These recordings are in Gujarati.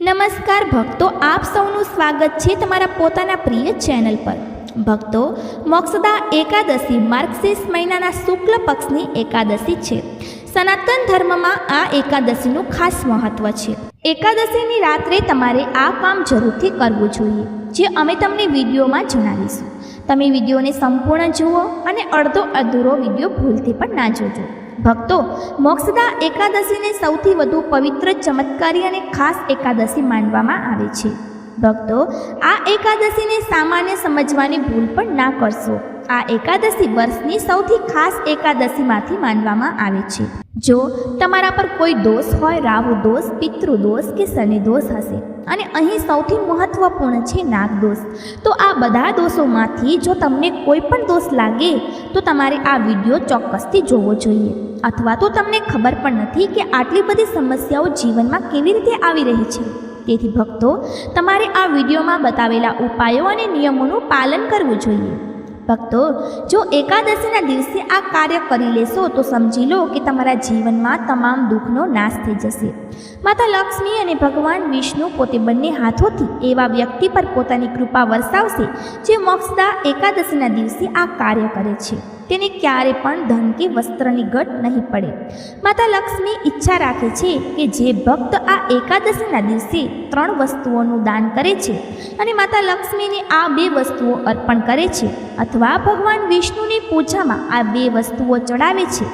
નમસ્કાર ભક્તો, આપ સૌનું સ્વાગત છે તમારા પોતાના પ્રિય ચેનલ પર. ભક્તો, મોક્ષદા એકાદશી માર્ગશીર્ષ મહિનાના શુક્લ પક્ષની એકાદશી છે. સનાતન ધર્મમાં આ એકાદશીનું ખાસ મહત્વ છે. એકાદશીની રાત્રે તમારે આ કામ જરૂરથી કરવું જોઈએ, જે અમે તમને વિડીયોમાં જણાવીશું. તમે વિડીયોને સંપૂર્ણ જુઓ અને અડધો અધૂરો વીડિયો ભૂલથી પણ ના જોજો. ભક્તો, મોક્ષદા એકાદશીને સૌથી વધુ પવિત્ર, ચમત્કારી અને ખાસ એકાદશી માનવામાં આવે છે. ભક્તો, આ એકાદશીને સામાન્ય સમજવાની ભૂલ પણ ના કરશો. આ એકાદશી વર્ષની સૌથી ખાસ એકાદશીમાંથી માનવામાં આવે છે. જો તમારા પર કોઈ દોષ હોય, રાહુ દોષ, પિતૃ દોષ કે શનિ દોષ હશે અને અહીં સૌથી મહત્વપૂર્ણ છે નાગ દોષ, તો આ બધા દોષોમાંથી જો તમને કોઈ પણ દોષ લાગે, તો તમારે આ વીડિયો ચોક્કસથી જોવો જોઈએ. અથવા તો તમને ખબર પણ નથી કે આટલી બધી સમસ્યાઓ જીવનમાં કેવી રીતે આવી રહી છે. તેથી ભક્તો, તમારે આ વિડીયોમાં બતાવેલા ઉપાયો અને નિયમોનું પાલન કરવું જોઈએ. ભક્તો, જો એકાદશીના દિવસે આ કાર્ય કરી લેશો, તો સમજી લો કે તમારા જીવનમાં તમામ દુઃખનો નાશ થઈ જશે. માતા લક્ષ્મી અને ભગવાન વિષ્ણુ પોતે બંને હાથોથી એવા વ્યક્તિ પર પોતાની કૃપા વરસાવશે, જે મોક્ષદા એકાદશીના દિવસે આ કાર્ય કરે છે. તેને ક્યારે પણ ધન કે વસ્ત્રની ઘટ નહીં પડે. માતા લક્ષ્મી ઈચ્છા રાખે છે કે જે ભક્ત આ એકાદશીના દિવસે ત્રણ વસ્તુઓનું દાન કરે છે અને માતા લક્ષ્મીને આ બે વસ્તુઓ અર્પણ કરે છે અથવા ભગવાન વિષ્ણુની પૂજામાં આ બે વસ્તુઓ ચડાવે છે.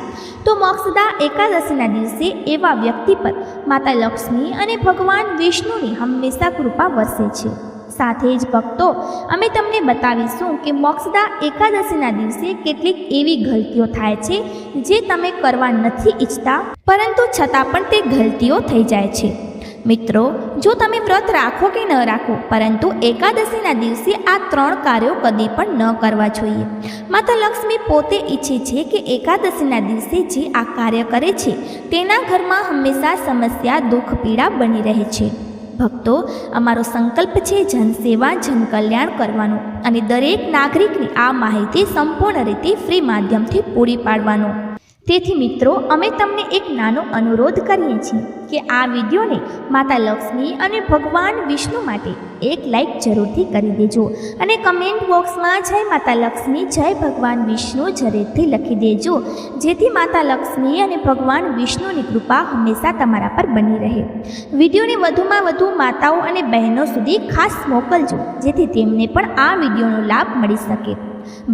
તો મોક્ષદા એકાદશીના દિવસે એવા વ્યક્તિ પર માતા લક્ષ્મી અને ભગવાન વિષ્ણુની હંમેશા કૃપા વરસે છે. સાથે જ ભક્તો, અમે તમને બતાવીશું કે મોક્ષદા એકાદશીના દિવસે કેટલીક એવી ગલતીઓ થાય છે જે તમે કરવા નથી ઈચ્છતા, પરંતુ છતાં પણ તે ગલતીઓ થઈ જાય છે. મિત્રો, જો તમે વ્રત રાખો કે ન રાખો, પરંતુ એકાદશીના દિવસે આ ત્રણ કાર્યો કદી પણ ન કરવા જોઈએ. માતા લક્ષ્મી પોતે ઈચ્છે છે કે એકાદશીના દિવસે જે આ કાર્ય કરે છે, તેના ઘરમાં હંમેશા સમસ્યા, દુઃખ, પીડા બની રહે છે. ભક્તો, અમારો સંકલ્પ છે જનસેવા, જનકલ્યાણ કરવાનો અને દરેક નાગરિકની આ માહિતી સંપૂર્ણ રીતે ફ્રી માધ્યમથી પૂરી પાડવાનો. તેથી મિત્રો, અમે તમને એક નાનો અનુરોધ કરીએ છીએ કે આ વિડીયોને માતા લક્ષ્મી અને ભગવાન વિષ્ણુ માટે એક લાઈક જરૂરથી કરી દેજો અને કમેન્ટ બોક્સમાં જય માતા લક્ષ્મી, જય ભગવાન વિષ્ણુ જરૂરથી લખી દેજો, જેથી માતા લક્ષ્મી અને ભગવાન વિષ્ણુની કૃપા હંમેશા તમારા પર બની રહે. વિડીયોને વધુમાં વધુ માતાઓ અને બહેનો સુધી ખાસ મોકલજો, જેથી તેમને પણ આ વિડીયોનો લાભ મળી શકે.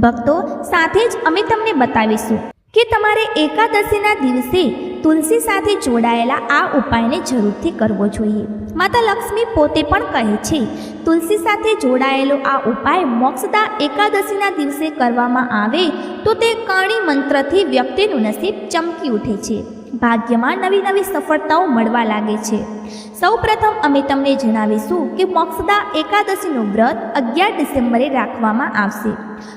ભક્તો, સાથે જ અમે તમને બતાવીશું. કે તમારે એકાદશીના દિવસે તુલસી સાથે જોડાયેલા આ ઉપાયને જરૂરથી કરવો જોઈએ. માતા લક્ષ્મી પોતે પણ કહે છે, તુલસી સાથે જોડાયેલો આ ઉપાય મોક્ષદા એકાદશીના દિવસે કરવામાં આવે તો તે કરણી મંત્રથી વ્યક્તિનું નસીબ ચમકી ઉઠે છે. ભાગ્યમાં નવી નવી સફળતાઓ મળવા લાગે છે. સૌ પ્રથમ અમે તમને જણાવીશું કે મોક્ષદા એકાદશીનું વ્રત અગિયાર ડિસેમ્બરે રાખવામાં આવશે.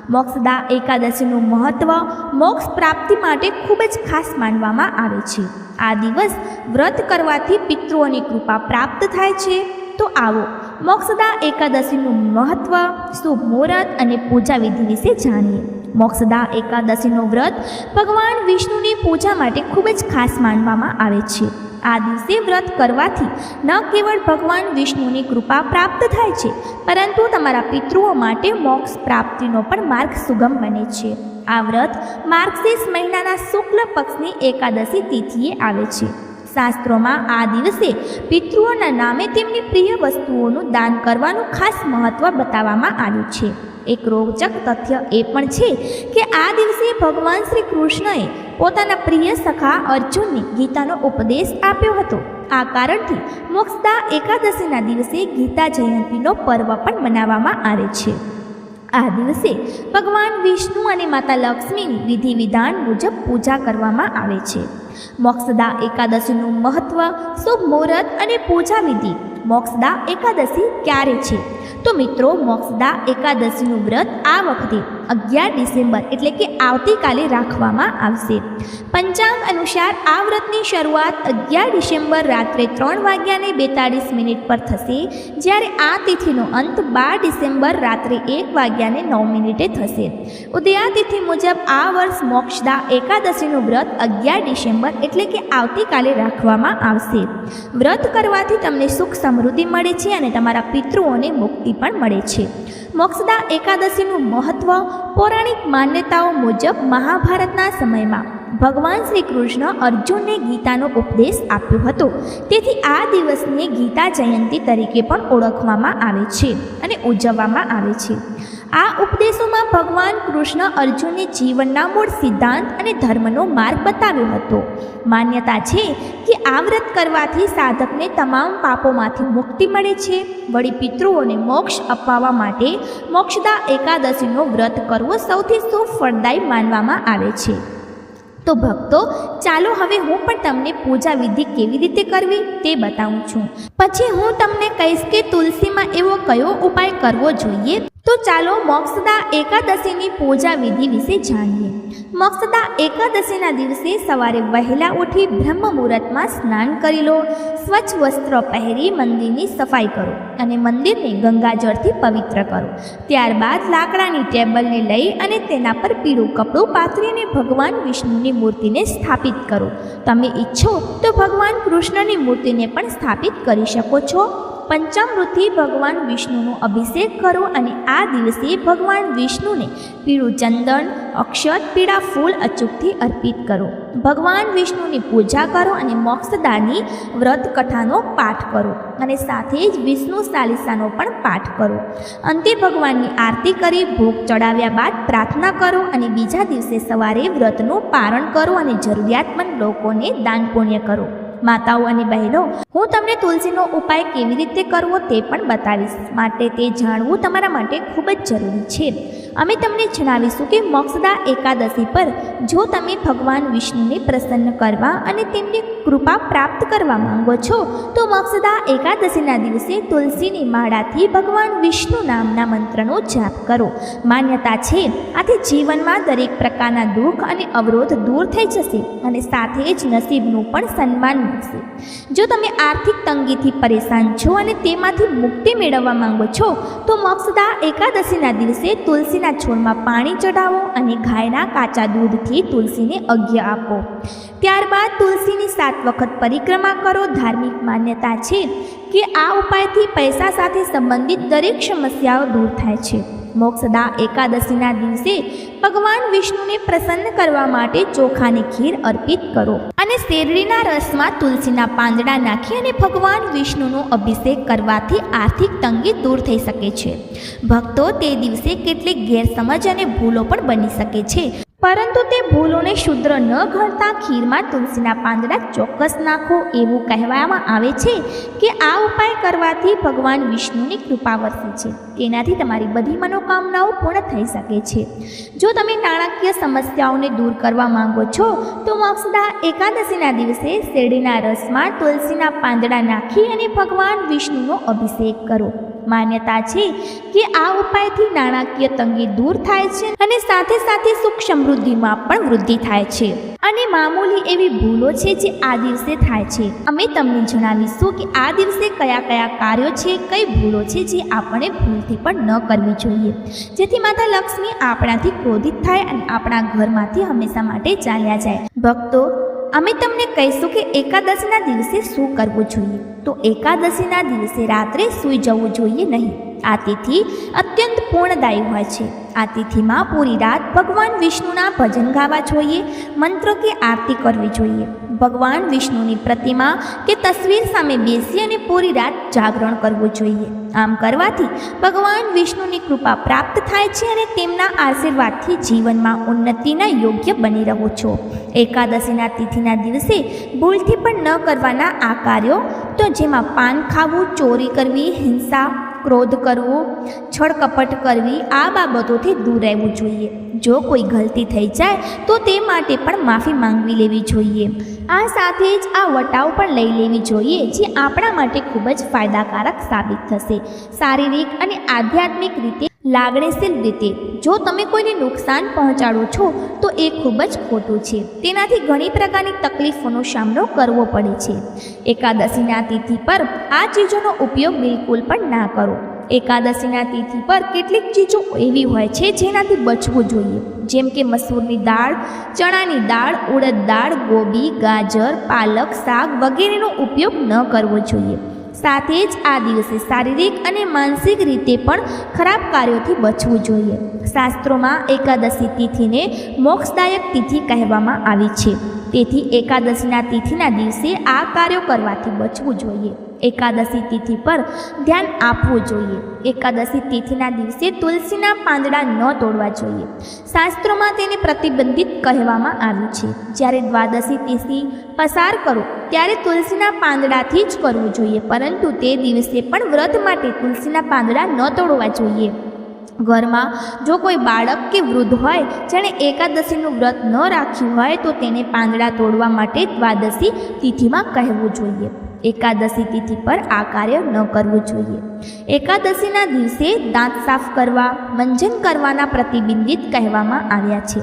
મોક્ષદા એકાદશીનું મહત્ત્વ મોક્ષ પ્રાપ્તિ માટે ખૂબ જ ખાસ માનવામાં આવે છે. આ દિવસ વ્રત કરવાથી પિતૃઓની કૃપા પ્રાપ્ત થાય છે. તો આવો, મોક્ષદા એકાદશીનું મહત્ત્વ શુભ મુહૂર્ત અને પૂજા વિધિ વિશે જાણીએ. મોક્ષદા એકાદશીનું વ્રત ભગવાન વિષ્ણુની પૂજા માટે ખૂબ જ ખાસ માનવામાં આવે છે. આ દિવસે વ્રત કરવાથી ન કેવળ ભગવાન વિષ્ણુની કૃપા પ્રાપ્ત થાય છે, પરંતુ તમારા પિતૃઓ માટે મોક્ષ પ્રાપ્તિનો પણ માર્ગ સુગમ બને છે. આ વ્રત માર્ગશીર્ષ મહિનાના શુક્લ પક્ષની એકાદશી તિથિએ આવે છે. શાસ્ત્રોમાં આ દિવસે પિતૃઓના નામે તેમની પ્રિય વસ્તુઓનું દાન કરવાનું ખાસ મહત્ત્વ બતાવવામાં આવ્યું છે. એક રોચક તથ્ય એ પણ છે કે આ દિવસે ભગવાન શ્રી કૃષ્ણએ પોતાના પ્રિય સખા અર્જુનને ગીતાનો ઉપદેશ આપ્યો હતો. આ કારણથી મોક્ષદા એકાદશીના દિવસે ગીતા જયંતીનો પર્વ પણ મનાવવામાં આવે છે. આ દિવસે ભગવાન વિષ્ણુ અને માતા લક્ષ્મીની વિધિ વિધાન મુજબ પૂજા કરવામાં આવે છે. મોક્ષદા એકાદશીનું મહત્ત્વ શુભ મુહૂર્ત અને પૂજા વિધિ. મોક્ષદા એકાદશી ક્યારે છે? તો મિત્રો, મોક્ષદા એકાદશીનું વ્રત આ વખતે અગિયાર ડિસેમ્બર એટલે કે આવતીકાલે રાખવામાં આવશે. પંચાંગ અનુસાર આ વ્રતની શરૂઆત અગિયાર ડિસેમ્બર રાત્રે ત્રણ વાગ્યાને બેતાળીસ મિનિટ પર થશે, જ્યારે આ તિથિનો અંત બાર ડિસેમ્બર રાત્રે એક વાગ્યાને નવ મિનિટે થશે. ઉદયાતિથિ મુજબ આ વર્ષ મોક્ષદા એકાદશીનું વ્રત અગિયાર ડિસેમ્બર એટલે કે આવતીકાલે રાખવામાં આવશે. વ્રત કરવાથી તમને સુખ સમૃદ્ધિ મળે છે અને તમારા પિતૃઓને મુક્તિ પણ મળે છે. મોક્ષદા એકાદશીનું મહત્વ પૌરાણિક માન્યતાઓ મુજબ મહાભારતના સમયમાં ભગવાન શ્રી કૃષ્ણ અર્જુનને ગીતાનો ઉપદેશ આપ્યો હતો. તેથી આ દિવસને ગીતા જયંતી તરીકે પણ ઓળખવામાં આવે છે અને ઉજવવામાં આવે છે. આ ઉપદેશોમાં ભગવાન કૃષ્ણ અર્જુનને જીવનના મૂળ સિદ્ધાંત અને ધર્મનો માર્ગ બતાવ્યો હતો. માન્યતા છે કે આ વ્રત કરવાથી સાધકને તમામ પાપોમાંથી મુક્તિ મળે છે. વળી પિતૃઓને મોક્ષ અપાવવા માટે મોક્ષદા એકાદશીનો વ્રત કરવો સૌથી સુફળદાયી માનવામાં આવે છે. તો ભક્તો, ચાલો હવે હું પણ તમને પૂજા વિધિ કેવી રીતે કરવી તે બતાવું છું. પછી હું તમને કહીશ કે તુલસીમાં એવો કયો ઉપાય કરવો જોઈએ? તો ચાલો મોક્ષદા એકાદશીની પૂજા વિધિ વિશે જાણીએ. મોક્ષદા એકાદશીના દિવસે સવારે વહેલા ઉઠી બ્રહ્મ મુહૂર્તમાં સ્નાન કરી લો, સ્વચ્છ વસ્ત્ર પહેરી મંદિરની સફાઈ કરો અને મંદિરને ગંગાજળથી પવિત્ર કરો. ત્યારબાદ લાકડાની ટેબલને લઈ અને તેના પર પીળું કપડું પાથરીને ભગવાન વિષ્ણુની મૂર્તિને સ્થાપિત કરો. તમે ઈચ્છો તો ભગવાન કૃષ્ણની મૂર્તિને પણ સ્થાપિત કરી શકો છો. પંચામૃતથી ભગવાન વિષ્ણુનો અભિષેક કરો અને આ દિવસે ભગવાન વિષ્ણુને પીળું ચંદન અક્ષત, પીળા ફૂલ અચૂકથી અર્પિત કરો. ભગવાન વિષ્ણુની પૂજા કરો અને મોક્ષદાની વ્રત કથાનો પાઠ કરો અને સાથે જ વિષ્ણુ સાલિસાનો પણ પાઠ કરો. અંતે ભગવાનની આરતી કરી, ભોગ ચડાવ્યા બાદ પ્રાર્થના કરો અને બીજા દિવસે સવારે વ્રતનું પારણ કરો અને જરૂરિયાતમંદ લોકોને દાન પુણ્ય કરો. માતાઓ અને બહેનો, હું તમને તુલસીનો ઉપાય કેવી રીતે કરવો તે પણ બતાવીશ. માટે તે જાણવું તમારા માટે ખૂબ જ જરૂરી છે. અમે તમને જણાવીશું કે મોક્ષદા એકાદશી પર જો તમે ભગવાન વિષ્ણુને પ્રસન્ન કરવા અને તેમની કૃપા પ્રાપ્ત કરવા માંગો છો, તો મોક્ષદા એકાદશીના દિવસે તુલસીની માળાથી ભગવાન વિષ્ણુ નામના મંત્રનો જાપ કરો. માન્યતા છે, આથી જીવનમાં દરેક પ્રકારના દુઃખ અને અવરોધ દૂર થઈ જશે અને સાથે જ નસીબનું પણ સન્માન મળશે જો તમે આર્થિક તંગીથી પરેશાન છો અને તેમાંથી મુક્તિ મેળવવા માંગો છો, તો મોક્ષદા એકાદશીના દિવસે તુલસીના છોડમાં પાણી ચઢાવો અને ગાયના કાચા દૂધથી તુલસીને અજ્ઞ આપો. ત્યારબાદ તુલસીની સાત વખત પરિક્રમા કરો. ધાર્મિક માન્યતા છે કે આ ઉપાયથી પૈસા સાથે સંબંધિત દરેક સમસ્યાઓ દૂર થાય છે. મોક્ષદા એકાદશીના દિવસે ભગવાન વિષ્ણુને પ્રસન્ન કરવા માટે ચોખાની ખીર અર્પિત કરો અને શેરડીના રસમાં તુલસીના પાંદડા નાખી અને ભગવાન વિષ્ણુનો અભિષેક કરવાથી આર્થિક તંગી દૂર થઈ શકે છે. ભક્તો તે દિવસે કેટલીક ગેરસમજ અને ભૂલો પણ બની શકે છે. પરંતુ તે ભૂલોને શુદ્ર ન ગણતા ખીરમાં તુલસીના પાંદડા ચોક્કસ નાખો એવું કહેવામાં આવે છે કે આ ઉપાય કરવાથી ભગવાન વિષ્ણુની કૃપા વરસે છે. તેનાથી તમારી બધી મનોકામનાઓ પૂર્ણ થઈ શકે છે. જો તમે નાણાકીય સમસ્યાઓને દૂર કરવા માંગો છો, તો મોક્ષદા એકાદશીના દિવસે શેરડીના રસમાં તુલસીના પાંદડા નાખી અને ભગવાન વિષ્ણુનો અભિષેક કરો. માન્યતા છે કે આ ઉપાયથી નાણાકીય તંગી દૂર થાય છે અને સાથે સાથે સુખ સમૃદ્ધિમાં પણ વૃદ્ધિ થાય છે. મામૂલી એવી ભૂલો છે જે આ દિવસે થાય છે. અમે તમને જણાવીશું કે આ દિવસે કયા કયા કાર્યો છે, કઈ ભૂલો છે જે આપણે ભૂલથી પણ ન કરવી જોઈએ. જેથી માતા લક્ષ્મી આપણાથી ક્રોધિત થાય અને આપણા ઘરમાંથી હંમેશા માટે ચાલ્યા જાય. ભક્તો, અમે તમને કહીશું કે એકાદશીના દિવસે શું કરવું જોઈએ? તો એકાદશીના દિવસે રાત્રે સૂઈ જવું જોઈએ નહીં. આ તિથિ અત્યંત પૂર્ણદાયી હોય છે. આ તિથિમાં પૂરી રાત ભગવાન વિષ્ણુના ભજન ગાવા જોઈએ, મંત્ર કે આરતી કરવી જોઈએ. ભગવાન વિષ્ણુની પ્રતિમા કે તસવીર સામે બેસી અને પૂરી રાત જાગરણ કરવું જોઈએ. આમ કરવાથી ભગવાન વિષ્ણુની કૃપા પ્રાપ્ત થાય છે અને તેમના આશીર્વાદથી જીવનમાં ઉન્નતિના યોગ્ય બની રહો છો. એકાદશીના તિથિના દિવસે ભૂલથી પણ ન કરવાના આ કાર્યો, તો જેમાં પાન ખાવું, ચોરી કરવી, હિંસા ક્રોધ કરવો છળકપટ કરવી, આ બાબતોથી દૂર રહેવું જોઈએ. જો કોઈ ગલતી થઈ જાય, તો તે માટે પણ માફી માંગવી લેવી જોઈએ. આ સાથે જ આ વટાવ પણ લઈ લેવી જોઈએ, જે આપણા માટે ખૂબ જ ફાયદાકારક સાબિત થશે. શારીરિક અને આધ્યાત્મિક રીતે લાગણીશીલ રીતે. જો તમે કોઈને નુકસાન પહોંચાડો છો, તો એ ખૂબ જ ખોટું છે. તેનાથી ઘણી પ્રકારની તકલીફોનો સામનો કરવો પડે છે. એકાદશીના તિથિ પર આ ચીજોનો ઉપયોગ બિલકુલ પણ ના કરો. એકાદશીના તિથિ પર કેટલીક ચીજો એવી હોય છે જેનાથી બચવું જોઈએ. જેમ કે મસૂરની દાળ, ચણાની દાળ, ઉડદ દાળ, ગોબી, ગાજર, પાલક, શાક વગેરેનો ઉપયોગ ન કરવો જોઈએ. સાથે જ આ દિવસે શારીરિક અને માનસિક રીતે પણ ખરાબ કાર્યોથી બચવું જોઈએ. શાસ્ત્રોમાં એકાદશી તિથિને મોક્ષદાયક તિથિ કહેવામાં આવી છે. તેથી એકાદશીના તિથિના દિવસે આ કાર્યો કરવાથી બચવું જોઈએ. એકાદશી તિથિ પર ધ્યાન આપવું જોઈએ. એકાદશી તિથિના દિવસે તુલસીના પાંદડા ન તોડવા જોઈએ. શાસ્ત્રોમાં તેને પ્રતિબંધિત કહેવામાં આવ્યું છે. જ્યારે દ્વાદશી તિથિ પસાર કરો, ત્યારે તુલસીના પાંદડાથી જ કરવું જોઈએ, પરંતુ તે દિવસે પણ વ્રત માટે તુલસીના પાંદડા ન તોડવા જોઈએ. ઘરમાં જો કોઈ બાળક કે વૃદ્ધ હોય, જેણે એકાદશીનું વ્રત ન રાખ્યું હોય, તો તેને પાંદડા તોડવા માટે દ્વાદશી તિથિમાં કહેવું જોઈએ. એકાદશી તિથિ પર આ કાર્ય ન કરવું જોઈએ. એકાદશીના દિવસે દાંત સાફ કરવા, મંજન કરવાના પ્રતિબિંબિત કહેવામાં આવ્યા છે.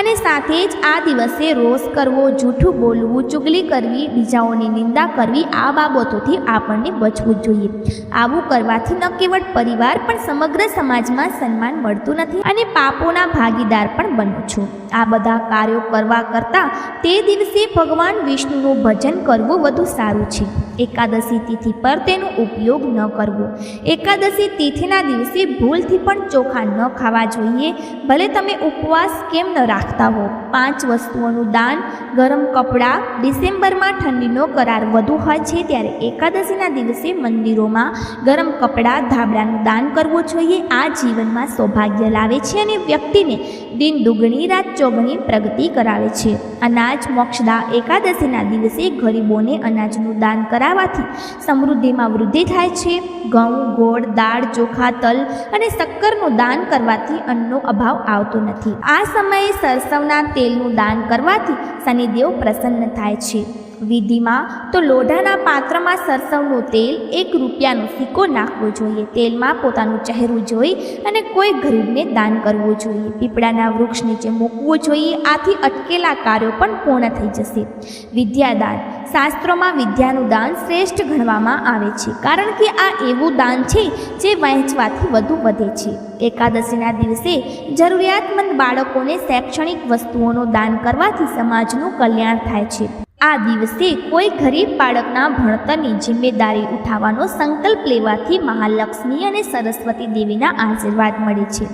અને સાથે જ આ દિવસે રોષ કરવો, જૂઠું બોલવું, ચુગલી કરવી, બીજાઓની નિંદા કરવી, આ બાબતોથી આપણને બચવું જોઈએ. આવું કરવાથી ન કેવળ પરિવાર, પણ સમગ્ર સમાજમાં સન્માન મળતું નથી અને પાપોના ભાગીદાર પણ બનું છું. આ બધા કાર્યો કરવા કરતાં તે દિવસે ભગવાન વિષ્ણુનું ભજન કરવું વધુ સારું છે. એકાદશી તિથિ પર તેનો ઉપયોગ ન કરવો. એકાદશી તિથિના દિવસે ભૂલથી પણ ચોખા ન ખાવા જોઈએ. ભલે તમે ઉપવાસ કેમ ન રાખતા હો. પાંચ વસ્તુઓનું દાન, ગરમ કપડાં, ડિસેમ્બરમાં ઠંડીનો કરાર વધુ હોય છે ત્યારે એકાદશીના દિવસે મંદિરોમાં ગરમ કપડાં, ધાબળાનું દાન કરવું જોઈએ. આ જીવનમાં સૌભાગ્ય લાવે છે અને વ્યક્તિને દિન દુગણી, રાત ચોગણી પ્રગતિ કરાવે છે. અનાજ, મોક્ષદા એકાદશીના દિવસે ગરીબોને અનાજનું દાન કરાવવાથી સમૃદ્ધિમાં વૃદ્ધિ થાય છે. ઘઉં, ગોળ, દાળ, ચોખા, તલ અને શક્કરનું દાન કરવાથી અન્નનો અભાવ આવતો નથી. આ સમયે સરસવના તેલનું દાન કરવાથી શનિદેવ પ્રસન્ન થાય છે. વિધિમાં તો લોઢાના પાત્રમાં સરસવનું તેલ એક રૂપિયાનો સિક્કો નાખવો જોઈએ. તેલમાં પોતાનું ચહેરું જોઈ અને કોઈ ગરીબને દાન કરવું જોઈએ. પીપળાના વૃક્ષ નીચે મૂકવું જોઈએ. આથી અટકેલા કાર્યો પણ પૂર્ણ થઈ જશે. વિદ્યાદાન. શાસ્ત્રોમાં વિદ્યાનું દાન શ્રેષ્ઠ ગણવામાં આવે છે. કારણ કે આ એવું દાન છે જે વહેંચવાથી વધુ વધે છે. એકાદશીના દિવસે જરૂરિયાતમંદ બાળકોને શૈક્ષણિક વસ્તુઓનું દાન કરવાથી સમાજનું કલ્યાણ થાય છે. આ દિવસે કોઈ ગરીબ બાળકના ભણતરની જિમ્મેદારી ઉઠાવવાનો સંકલ્પ લેવાથી મહાલક્ષ્મી અને સરસ્વતી દેવીના આશીર્વાદ મળે છે.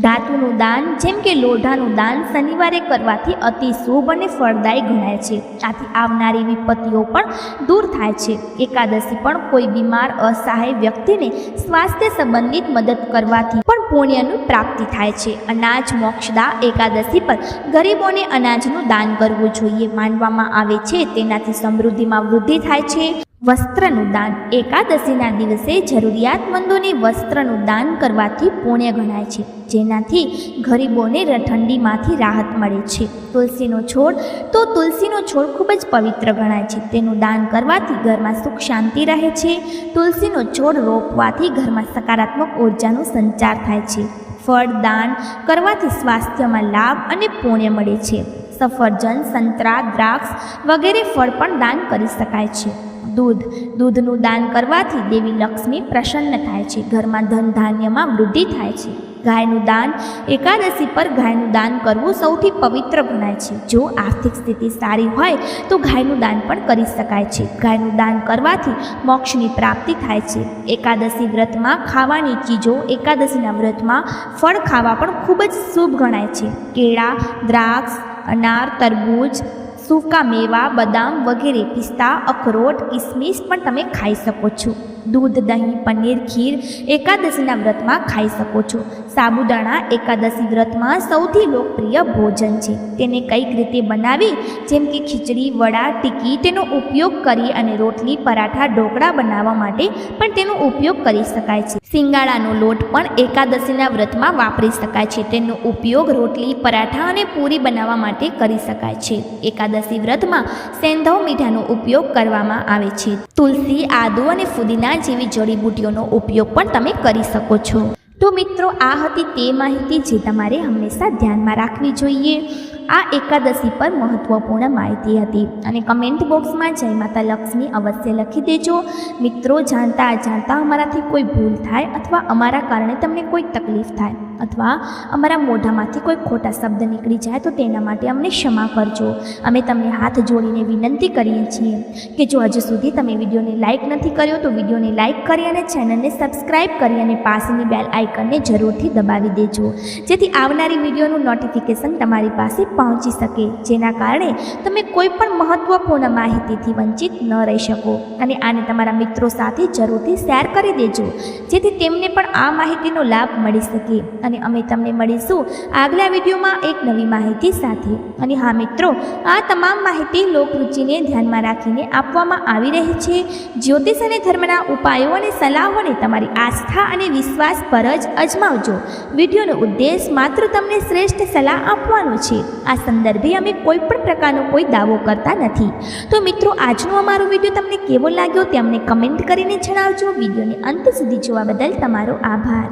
ધાતુનું દાન જેમ કે લોઢાનું દાન શનિવારે કરવાથી અતિ શુભ અને ફળદાયી ગણાય છે. આથી આવનારી વિપત્તિઓ પણ દૂર થાય છે. એકાદશી પણ કોઈ બીમાર, અસહાય વ્યક્તિને સ્વાસ્થ્ય સંબંધિત મદદ કરવાથી પણ પુણ્યનું પ્રાપ્તિ થાય છે. અનાજ, મોક્ષદા એકાદશી પર ગરીબોને અનાજનું દાન કરવું જોઈએ, માનવામાં આવે છે. છે, તેનાથી સમૃદ્ધિમાં વૃદ્ધિ થાય છે. વસ્ત્રનું દાન એકાદશીના દિવસે જરૂરિયાતમંદોને વસ્ત્રનું દાન કરવાથી પુણ્ય ગણાય છે, જેનાથી ગરીબોને ઠંડીમાંથી રાહત મળે છે. તુલસીનો છોડ, તો તુલસીનો છોડ ખૂબ જ પવિત્ર ગણાય છે. તેનું દાન કરવાથી ઘરમાં સુખ શાંતિ રહે છે. તુલસીનો છોડ રોપવાથી ઘરમાં સકારાત્મક ઉર્જાનો સંચાર થાય છે. ફળ, દાન કરવાથી સ્વાસ્થ્યમાં લાભ અને પુણ્ય મળે છે. સફરજન, સંતરા, દ્રાક્ષ વગેરે ફળ પણ દાન કરી શકાય છે. દૂધ. દૂધનું દાન કરવાથી દેવી લક્ષ્મી પ્રસન્ન થાય છે. ઘરમાં ધન ધાન્યમાં વૃદ્ધિ થાય છે. ગાયનું દાન એકાદશી પર ગાયનું દાન કરવું સૌથી પવિત્ર ગણાય છે. જો આર્થિક સ્થિતિ સારી હોય તો ગાયનું દાન પણ કરી શકાય છે. ગાયનું દાન કરવાથી મોક્ષની પ્રાપ્તિ થાય છે. એકાદશી વ્રતમાં ખાવાની ચીજો એકાદશીના વ્રતમાં ફળ ખાવા પણ ખૂબ જ શુભ ગણાય છે. કેળા, દ્રાક્ષ અનાર તરબૂચ સૂકા મેવા બદામ વગેરે પિસ્તા અખરોટ કિસમિસ પણ તમે ખાઈ શકો છો. દૂધ, દહીં, પનીર, ખીર એકાદશીના વ્રતમાં ખાઈ શકો છો. સાબુદાણા એકાદશી વ્રતમાં સૌથી લોકપ્રિય ભોજન છે. તેને કંઈક રીતે બનાવી, જેમ કે ખીચડી, વડા, ટીકી, તેનો ઉપયોગ કરી અને રોટલી, પરાઠા, ઢોકળા બનાવવા માટે પણ તેનો ઉપયોગ કરી શકાય છે. સિંગાડાનો લોટ પણ એકાદશીના વ્રતમાં વાપરી શકાય છે. તેનો ઉપયોગ રોટલી, પરાઠા અને પૂરી બનાવવા માટે કરી શકાય છે. એકાદશી વ્રતમાં સેંધવ મીઠાનો ઉપયોગ કરવામાં આવે છે. તુલસી, આદુ અને ફુદીના જેવી જડીબુટીઓનો ઉપયોગ પણ તમે કરી શકો છો. તો મિત્રો, આ હતી તે માહિતી જે તમારે હંમેશા ધ્યાનમાં રાખવી જોઈએ. આ એકાદશી પર મહત્વપૂર્ણ માહિતી હતી અને કમેન્ટ બોક્સમાં જય માતા લક્ષ્મી અવશ્ય લખી દેજો. મિત્રો, જાણતા અજાણતા અમારાથી કોઈ ભૂલ થાય અથવા અમારા કારણે તમને કોઈ તકલીફ થાય અથવા અમારા મોઢામાંથી કોઈ ખોટા શબ્દ નીકળી જાય તો તેના માટે અમને ક્ષમા કરજો. અમે તમને હાથ જોડીને વિનંતી કરીએ છીએ કે જો હજુ સુધી તમે વિડીયોને લાઇક નથી કર્યો તો વિડીયોને લાઇક કરી અને ચેનલને સબસ્ક્રાઇબ કરી અને પાસેની બેલ આઇકનને જરૂરથી દબાવી દેજો. જેથી આવનારી વિડીયોનું નોટિફિકેશન તમારી પાસે પહોંચી શકે, જેના કારણે તમે કોઈ પણ મહત્ત્વપૂર્ણ માહિતીથી વંચિત ન રહી શકો. અને આને તમારા મિત્રો સાથે જરૂરથી શેર કરી દેજો, જેથી તેમને પણ આ માહિતીનો લાભ મળી શકે. અને અમે તમને મળીશું આગલા વિડીયોમાં એક નવી માહિતી સાથે. અને હા મિત્રો, આ તમામ માહિતી લોકરુચિને ધ્યાનમાં રાખીને આપવામાં આવી રહી છે. જ્યોતિષ અને ધર્મના ઉપાયો અને સલાહોને તમારી આસ્થા અને વિશ્વાસ પર જ અજમાવજો. વિડીયોનો ઉદ્દેશ માત્ર તમને શ્રેષ્ઠ સલાહ આપવાનો છે. આ સંદર્ભે અમે કોઈ પણ પ્રકારનો કોઈ દાવો કરતા નથી. તો મિત્રો, આજનો અમારો વીડિયો તમને કેવો લાગ્યો તે અમને કમેન્ટ કરીને જણાવજો. વિડીયોને અંત સુધી જોવા બદલ તમારો આભાર.